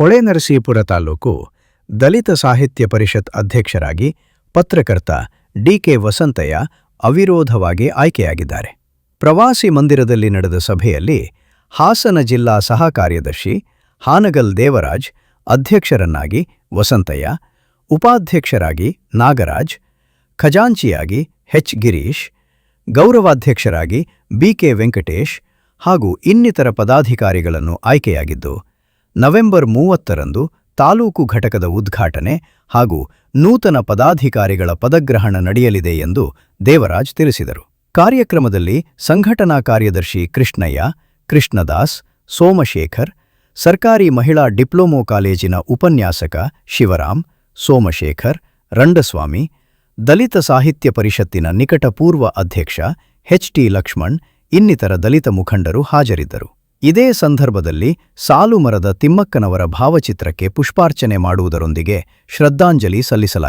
ಹೊಳೆನರಸೀಪುರ ತಾಲೂಕು ದಲಿತ ಸಾಹಿತ್ಯ ಪರಿಷತ್ ಅಧ್ಯಕ್ಷರಾಗಿ ಪತ್ರಕರ್ತ ಡಿಕೆ ವಸಂತಯ್ಯ ಅವಿರೋಧವಾಗಿ ಆಯ್ಕೆಯಾಗಿದ್ದಾರೆ. ಪ್ರವಾಸಿ ಮಂದಿರದಲ್ಲಿ ನಡೆದ ಸಭೆಯಲ್ಲಿ ಹಾಸನ ಜಿಲ್ಲಾ ಸಹ ಕಾರ್ಯದರ್ಶಿ ಹಾನಗಲ್ ದೇವರಾಜ್, ಅಧ್ಯಕ್ಷರನ್ನಾಗಿ ವಸಂತಯ್ಯ, ಉಪಾಧ್ಯಕ್ಷರಾಗಿ ನಾಗರಾಜ್, ಖಜಾಂಚಿಯಾಗಿ ಹೆಚ್ ಗಿರೀಶ್, ಗೌರವಾಧ್ಯಕ್ಷರಾಗಿ ಬಿಕೆ ವೆಂಕಟೇಶ್ ಹಾಗೂ ಇನ್ನಿತರ ಪದಾಧಿಕಾರಿಗಳನ್ನು ಆಯ್ಕೆಯಾಗಿದ್ದು ನವೆಂಬರ್ ಮೂವತ್ತರಂದು ತಾಲೂಕು ಘಟಕದ ಉದ್ಘಾಟನೆ ಹಾಗೂ ನೂತನ ಪದಾಧಿಕಾರಿಗಳ ಪದಗ್ರಹಣ ನಡೆಯಲಿದೆ ಎಂದು ದೇವರಾಜ್ ತಿಳಿಸಿದರು. ಕಾರ್ಯಕ್ರಮದಲ್ಲಿ ಸಂಘಟನಾ ಕಾರ್ಯದರ್ಶಿ ಕೃಷ್ಣಯ್ಯ, ಕೃಷ್ಣದಾಸ್, ಸೋಮಶೇಖರ್, ಸರ್ಕಾರಿ ಮಹಿಳಾ ಡಿಪ್ಲೊಮೊ ಕಾಲೇಜಿನ ಉಪನ್ಯಾಸಕ ಶಿವರಾಮ್, ಸೋಮಶೇಖರ್, ರಂಡಸ್ವಾಮಿ, ದಲಿತ ಸಾಹಿತ್ಯ ಪರಿಷತ್ತಿನ ನಿಕಟಪೂರ್ವ ಅಧ್ಯಕ್ಷ ಎಚ್ಟಿ ಲಕ್ಷ್ಮಣ್, ಇನ್ನಿತರ ದಲಿತ ಮುಖಂಡರು ಹಾಜರಿದ್ದರು. ಇದೇ ಸಂದರ್ಭದಲ್ಲಿ ಸಾಲುಮರದ ತಿಮ್ಮಕ್ಕನವರ ಭಾವಚಿತ್ರಕ್ಕೆ ಪುಷ್ಪಾರ್ಚನೆ ಮಾಡುವುದರೊಂದಿಗೆ ಶ್ರದ್ಧಾಂಜಲಿ ಸಲ್ಲಿಸಲಾಯಿತು.